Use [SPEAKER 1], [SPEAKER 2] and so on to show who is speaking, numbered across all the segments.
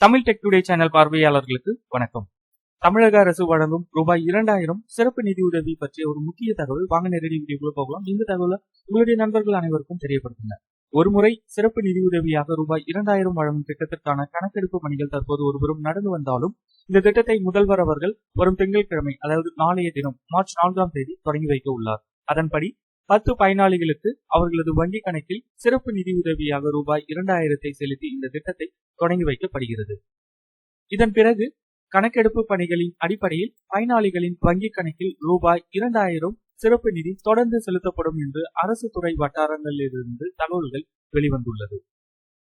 [SPEAKER 1] Tamil tech today channel பார்வையாளர்களுக்கு வணக்கம். தமிழக அரசு வழங்கும் ரூபாய் இரண்டாயிரம் சிறப்பு நிதியுதவி பற்றிய ஒரு முக்கிய தகவல் வாங்க நேரடி வீடியோக்குள்ள போகலாம். இந்த தகவலை உங்களுடைய நண்பர்கள் அனைவருக்கும் தெரியப்படுத்துங்க. ஒருமுறை சிறப்பு நிதியுதவியாக ரூபாய் இரண்டாயிரம் வழங்கும் திட்டத்திற்கான கணக்கெடுப்பு பணிகள் தற்போது ஒருபுறம் நடந்து வந்தாலும் இந்த திட்டத்தை முதல்வர் அவர்கள் வரும் திங்கட்கிழமை அதாவது நாளைய தினம் மார்ச் நான்காம் தேதி தொடங்கி வைக்க உள்ளார். அதன்படி பத்து பயனாளிகளுக்கு அவர்களது வங்கி கணக்கில் சிறப்பு நிதியுதவியாக ரூபாய் இரண்டாயிரத்தை செலுத்தி இந்த திட்டத்தை தொடங்கி வைக்கப்படுகிறது. இதன் பிறகு கணக்கெடுப்பு பணிகளின் அடிப்படையில் பயனாளிகளின் வங்கி கணக்கில் ரூபாய் இரண்டாயிரம் சிறப்பு நிதி தொடர்ந்து செலுத்தப்படும் என்று அரசு துறை வட்டாரங்களிலிருந்து தகவல்கள் வெளிவந்துள்ளது.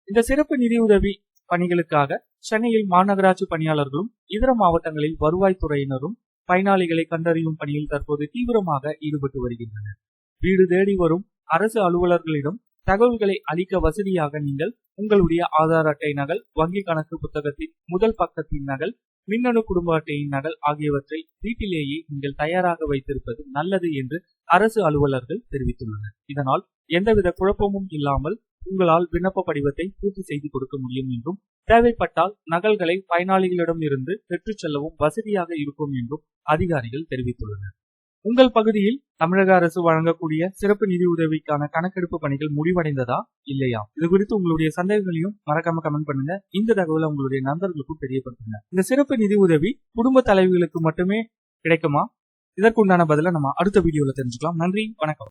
[SPEAKER 1] இந்த சிறப்பு நிதியுதவி பணிகளுக்காக சென்னையில் மாநகராட்சி பணியாளர்களும் இதர மாவட்டங்களில் வருவாய்த்துறையினரும் பயனாளிகளை கண்டறியும் பணியில் தற்போது தீவிரமாக ஈடுபட்டு வருகின்றனர். வீடு தேடி வரும் அரசு அலுவலர்களிடம் தகவல்களை அளிக்க வசதியாக நீங்கள் உங்களுடைய ஆதார் அட்டை நகல் வங்கி கணக்கு புத்தகத்தின் முதல் பக்கத்தின் நகல் மின்னணு குடும்ப அட்டையின் நகல் ஆகியவற்றை வீட்டிலேயே நீங்கள் தயாராக வைத்திருப்பது நல்லது என்று அரசு அலுவலர்கள் தெரிவித்துள்ளனர். இதனால் எந்தவித குழப்பமும் இல்லாமல் உங்களால் விண்ணப்ப படிவத்தை பூர்த்தி செய்து கொடுக்க முடியும் என்றும் தேவைப்பட்டால் நகல்களை பயனாளிகளிடம் இருந்து பெற்றுச் செல்லவும் வசதியாக இருக்கும் என்றும் அதிகாரிகள் தெரிவித்துள்ளனர். உங்கள் பகுதியில் தமிழக அரசு வழங்கக்கூடிய சிறப்பு நிதி உதவிக்கான கணக்கெடுப்பு பணிகள் முடிவடைந்ததா இல்லையா? இது குறித்து உங்களுடைய சந்தேகங்களையும் மறக்காம கமெண்ட் பண்ணுங்க. இந்த தகவலை உங்களுடைய நண்பர்களுக்கும் தெரியப்படுத்துங்க. இந்த சிறப்பு நிதி உதவி குடும்ப தலைவிகளுக்கு மட்டுமே கிடைக்குமா? இதற்குண்டான பதில நம்ம அடுத்த வீடியோல தெரிஞ்சுக்கலாம். நன்றி வணக்கம்.